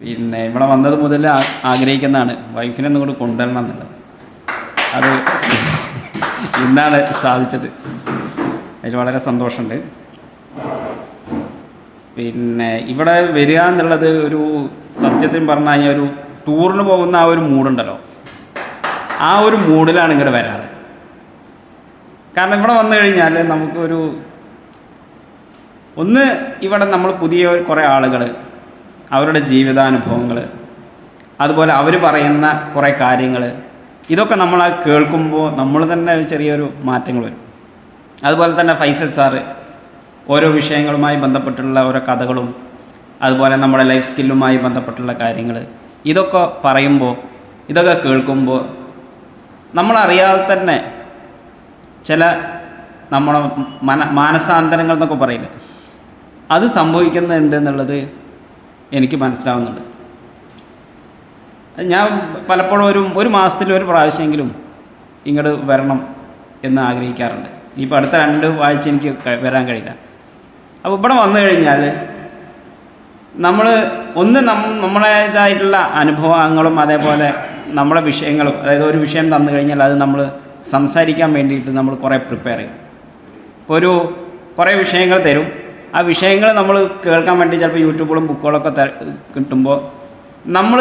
പിന്നെ ഇവിടെ വന്നത് മുതൽ ആഗ്രഹിക്കുന്നതാണ്. വൈഫിനെ ഒന്നും കൂടി കൊണ്ടുവരണം എന്നുള്ളത്. അത് ഇന്നാണ് സാധിച്ചത്. അതിൽ വളരെ സന്തോഷമുണ്ട്. പിന്നെ ഇവിടെ വരിക എന്നുള്ളത് ഒരു സത്യത്തിൽ പറഞ്ഞു കഴിഞ്ഞാൽ ഒരു ടൂറിന് പോകുന്ന ആ ഒരു മൂഡുണ്ടല്ലോ. ആ ഒരു മൂഡിലാണ് ഇങ്ങോട്ട് വരാറ്. കാരണം ഇവിടെ വന്നു കഴിഞ്ഞാൽ നമുക്കൊരു ഒന്ന് ഇവിടെ നമ്മൾ പുതിയ കുറേ ആളുകൾ അവരുടെ ജീവിതാനുഭവങ്ങൾ അതുപോലെ അവർ പറയുന്ന കുറേ കാര്യങ്ങൾ ഇതൊക്കെ നമ്മൾ കേൾക്കുമ്പോൾ നമ്മൾ തന്നെ ചെറിയൊരു മാറ്റങ്ങൾ വരും. അതുപോലെ തന്നെ ഫൈസൽ സാറ് ഓരോ വിഷയങ്ങളുമായി ബന്ധപ്പെട്ടുള്ള ഓരോ കഥകളും അതുപോലെ നമ്മുടെ ലൈഫ് സ്കില്ലുമായി ബന്ധപ്പെട്ടുള്ള കാര്യങ്ങൾ ഇതൊക്കെ പറയുമ്പോൾ ഇതൊക്കെ കേൾക്കുമ്പോൾ നമ്മളറിയാതെ തന്നെ ചില നമ്മുടെ മന മാനസാന്തരങ്ങൾ എന്നൊക്കെ പറയില്ല? അത് സംഭവിക്കുന്നുണ്ട് എന്നുള്ളത് എനിക്ക് മനസ്സിലാവുന്നുണ്ട്. ഞാൻ പലപ്പോഴും ഒരു ഒരു മാസത്തിൽ ഒരു പ്രാവശ്യമെങ്കിലും ഇങ്ങോട്ട് വരണം എന്ന് ആഗ്രഹിക്കാറുണ്ട്. ഇനിയിപ്പോൾ അടുത്ത രണ്ട് ആഴ്ച എനിക്ക് വരാൻ കഴിയില്ല. അപ്പോൾ ഇവിടെ വന്നു കഴിഞ്ഞാൽ നമ്മൾ ഒന്ന് നമ്മുടേതായിട്ടുള്ള അനുഭവങ്ങളും അതേപോലെ നമ്മുടെ വിഷയങ്ങളും അതായത് ഒരു വിഷയം തന്നു കഴിഞ്ഞാൽ അത് നമ്മൾ സംസാരിക്കാൻ വേണ്ടിയിട്ട് നമ്മൾ കുറേ പ്രിപ്പയർ ചെയ്യും. ഇപ്പോൾ ഒരു കുറേ വിഷയങ്ങൾ തരും. ആ വിഷയങ്ങൾ നമ്മൾ കേൾക്കാൻ വേണ്ടി ചിലപ്പോൾ യൂട്യൂബുകളും ബുക്കുകളൊക്കെ കിട്ടുമ്പോൾ നമ്മൾ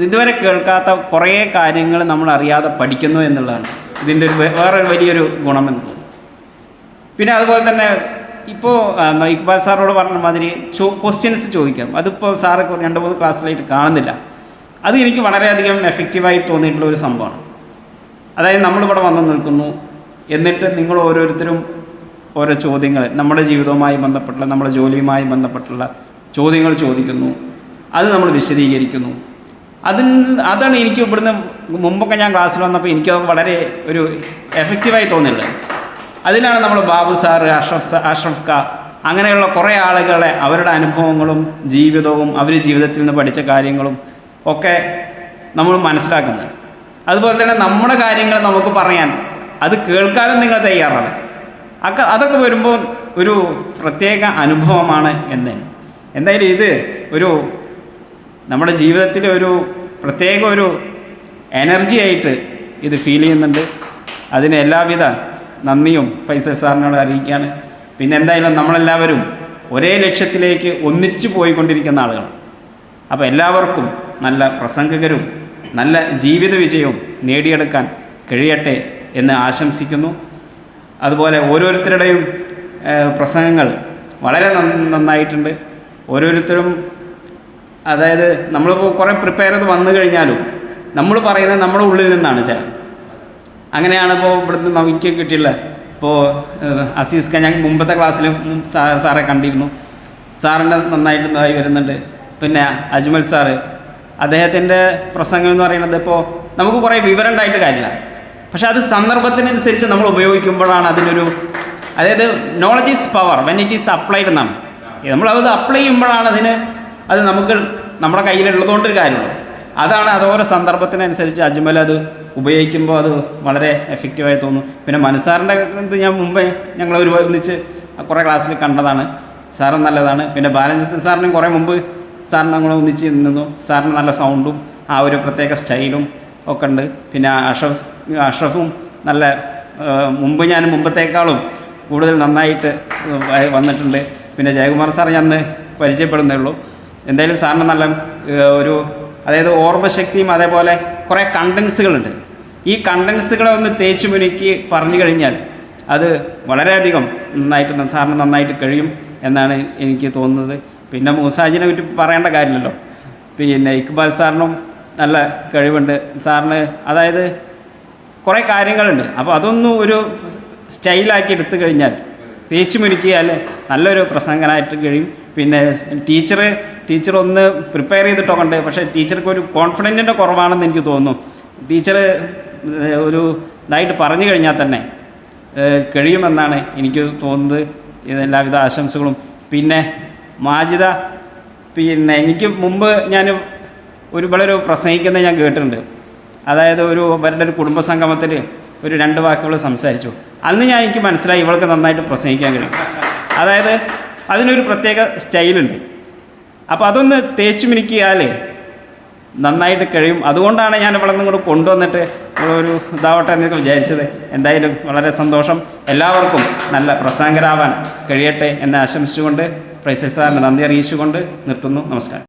ഇതുവരെ കേൾക്കാത്ത കുറേ കാര്യങ്ങൾ നമ്മൾ അറിയാതെ പഠിക്കുന്നു എന്നുള്ളതാണ്. ഇതിന്റെ ഒരു വേറെ വലിയൊരു ഗുണമെന്ന് തോന്നുന്നു. പിന്നെ അതുപോലെ തന്നെ ഇപ്പോൾ ഇക്ബാൽ സാറോട് പറഞ്ഞ മാതിരി ചോ ക്വസ്റ്റ്യൻസ് ചോദിക്കാം. അതിപ്പോൾ സാറ് രണ്ട് മൂന്ന് ക്ലാസ്സിലായിട്ട് കാണുന്നില്ല. അത് എനിക്ക് വളരെയധികം എഫക്റ്റീവായി തോന്നിയിട്ടുള്ള ഒരു സംഭവമാണ്. അതായത് നമ്മളിവിടെ വന്ന് നിൽക്കുന്നു. എന്നിട്ട് നിങ്ങൾ ഓരോരുത്തരും ഓരോ ചോദ്യങ്ങൾ നമ്മുടെ ജീവിതവുമായി ബന്ധപ്പെട്ടുള്ള നമ്മുടെ ജോലിയുമായി ബന്ധപ്പെട്ടുള്ള ചോദ്യങ്ങൾ ചോദിക്കുന്നു. അത് നമ്മൾ വിശദീകരിക്കുന്നു. അതിൽ അതാണ് എനിക്ക് ഇവിടുന്ന് മുമ്പൊക്കെ ഞാൻ ക്ലാസ്സിൽ വന്നപ്പോൾ എനിക്ക് വളരെ ഒരു എഫക്റ്റീവായി തോന്നിയുള്ളത്. അതിലാണ് നമ്മൾ ബാബു സാർ അഷ്റഫ് സാ അഷ്റഫ് ക അങ്ങനെയുള്ള കുറേ ആളുകളെ അവരുടെ അനുഭവങ്ങളും ജീവിതവും അവർ ജീവിതത്തിൽ നിന്ന് പഠിച്ച കാര്യങ്ങളും ഒക്കെ നമ്മൾ മനസ്സിലാക്കുന്നത്. അതുപോലെ തന്നെ നമ്മുടെ കാര്യങ്ങൾ നമുക്ക് പറയാൻ അത് കേൾക്കാനും നിങ്ങൾ തയ്യാറാണ്. അക്ക അതൊക്കെ വരുമ്പോൾ ഒരു പ്രത്യേക അനുഭവമാണ് എന്ന്. എന്തായാലും ഇത് ഒരു നമ്മുടെ ജീവിതത്തിലെ ഒരു പ്രത്യേക ഒരു എനർജി ആയിട്ട് ഇത് ഫീൽ ചെയ്യുന്നുണ്ട്. അതിന് എല്ലാവിധ നന്ദിയും പൈസ സാറിനോട് അറിയിക്കുകയാണ്. പിന്നെ എന്തായാലും നമ്മളെല്ലാവരും ഒരേ ലക്ഷ്യത്തിലേക്ക് ഒന്നിച്ചു പോയിക്കൊണ്ടിരിക്കുന്ന ആളുകളാണ്. അപ്പോൾ എല്ലാവർക്കും നല്ല പ്രസംഗകരും നല്ല ജീവിത വിജയവും നേടിയെടുക്കാൻ കഴിയട്ടെ എന്ന് ആശംസിക്കുന്നു. അതുപോലെ ഓരോരുത്തരുടെയും പ്രസംഗങ്ങൾ വളരെ നന്നായിട്ടുണ്ട്. ഓരോരുത്തരും അതായത് നമ്മളിപ്പോൾ കുറേ പ്രിപ്പയർ ചെയ്ത് വന്നു കഴിഞ്ഞാലും നമ്മൾ പറയുന്നത് നമ്മുടെ ഉള്ളിൽ നിന്നാണ് ചില അങ്ങനെയാണ് ഇപ്പോൾ ഇവിടുന്ന് നമുക്ക് കിട്ടിയുള്ള ഇപ്പോൾ അസീസ് ഖാൻ. ഞാൻ മുമ്പത്തെ ക്ലാസ്സിലും സാറെ കണ്ടിരുന്നു. സാറിന്റെ നന്നായിട്ട് ഇതായി വരുന്നുണ്ട്. പിന്നെ അജ്മൽ സാറ്. അദ്ദേഹത്തിന്റെ പ്രസംഗം എന്ന് പറയുന്നത് ഇപ്പോൾ നമുക്ക് കുറേ വിവരം ഉണ്ടായിട്ട് കാര്യമില്ല. പക്ഷെ അത് സന്ദർഭത്തിനനുസരിച്ച് നമ്മൾ ഉപയോഗിക്കുമ്പോഴാണ് അതിനൊരു അതായത് knowledge is power when it is applied എന്നാണ്. നമ്മളത് അപ്ലൈ ചെയ്യുമ്പോഴാണ് അതിന് അത് നമുക്ക് നമ്മുടെ കയ്യിലുള്ളതുകൊണ്ട് ഒരു കാര്യമുള്ളൂ. അതാണ് അത് ഓരോ സന്ദർഭത്തിനനുസരിച്ച് അജ്മൽ അത് ഉപയോഗിക്കുമ്പോൾ അത് വളരെ എഫക്റ്റീവായി തോന്നും. പിന്നെ മനസ്സാറിന്റെ ഇത് ഞാൻ മുമ്പേ ഞങ്ങൾ ഒരു ഒന്നിച്ച് കുറേ ക്ലാസ്സിൽ കണ്ടതാണ്. സാറും നല്ലതാണ്. പിന്നെ ബാലചന്ദ്രൻ സാറിനും കുറേ മുമ്പ് സാറിന് ഞങ്ങൾ ഒന്നിച്ച് നിന്നു. സാറിന് നല്ല സൗണ്ടും ആ ഒരു പ്രത്യേക സ്റ്റൈലും ഒക്കെ ഉണ്ട് പിന്നെ അഷ്റഫ് അഷ്റഫും നല്ല മുമ്പ് ഞാൻ മുമ്പത്തേക്കാളും കൂടുതൽ നന്നായിട്ട് വന്നിട്ടുണ്ട്. പിന്നെ ജയകുമാർ സാർ ഞാൻ പരിചയപ്പെടുന്നേ ഉള്ളൂ. എന്തായാലും സാറിന് നല്ല ഒരു അതായത് ഓർമ്മശക്തിയും അതേപോലെ കുറേ കണ്ടൻസുകളുണ്ട്. ഈ കണ്ടൻസുകളെ ഒന്ന് തേച്ചു മുനുക്കി പറഞ്ഞു കഴിഞ്ഞാൽ അത് വളരെയധികം നന്നായിട്ട് സാറിന് നന്നായിട്ട് കഴിയും എന്നാണ് എനിക്ക് തോന്നുന്നത്. പിന്നെ മൂസാജിനെ പറ്റി പറയേണ്ട കാര്യമില്ലല്ലോ. പിന്നെ ഇക്ബാൽ സാറിനും നല്ല കഴിവുണ്ട്. സാറിന് അതായത് കുറേ കാര്യങ്ങളുണ്ട്. അപ്പോൾ അതൊന്നും ഒരു സ്റ്റൈലാക്കി എടുത്തു കഴിഞ്ഞാൽ തേച്ചു മുരുക്കിയാൽ നല്ലൊരു പ്രസംഗനായിട്ട് കഴിയും. പിന്നെ ടീച്ചർ ടീച്ചർ ഒന്ന് പ്രിപ്പയർ ചെയ്തിട്ടൊക്കെ ഉണ്ട് പക്ഷേ ടീച്ചർക്ക് ഒരു കോൺഫിഡന്റിന്റെ കുറവാണെന്ന് എനിക്ക് തോന്നുന്നു. ടീച്ചർ ഒരു ഇതായിട്ട് പറഞ്ഞു കഴിഞ്ഞാൽ തന്നെ കഴിയുമെന്നാണ് എനിക്ക് തോന്നുന്നത്. ഇതെല്ലാവിധ ആശംസകളും. പിന്നെ മാജിദ പിന്നെ എനിക്ക് മുമ്പ് ഞാൻ ഒരു വളരെ പ്രസംഗിക്കുന്നത് ഞാൻ കേട്ടിട്ടുണ്ട്. അതായത് ഒരു അവരുടെ ഒരു കുടുംബസംഗമത്തിൽ ഒരു രണ്ട് വാക്കുകൾ സംസാരിച്ചു. അന്ന് ഞാൻ എനിക്ക് മനസ്സിലായി ഇവൾക്ക് നന്നായിട്ട് പ്രസംഗിക്കാൻ കഴിയും. അതായത് അതിനൊരു പ്രത്യേക സ്റ്റൈലുണ്ട്. അപ്പോൾ അതൊന്ന് തേച്ച് മിനിക്കിയാൽ നന്നായിട്ട് കഴിയും. അതുകൊണ്ടാണ് ഞാൻ ഇവളൊന്നും കൂടെ കൊണ്ടുവന്നിട്ട് ഒരു ഇതാവട്ടെ എന്നൊക്കെ വിചാരിച്ചത്. എന്തായാലും വളരെ സന്തോഷം. എല്ലാവർക്കും നല്ല പ്രസംഗരാവാൻ കഴിയട്ടെ എന്ന് ആശംസിച്ചുകൊണ്ട് പ്രൈസൽ സാറിന് നന്ദി അറിയിച്ചുകൊണ്ട് നിർത്തുന്നു. നമസ്കാരം.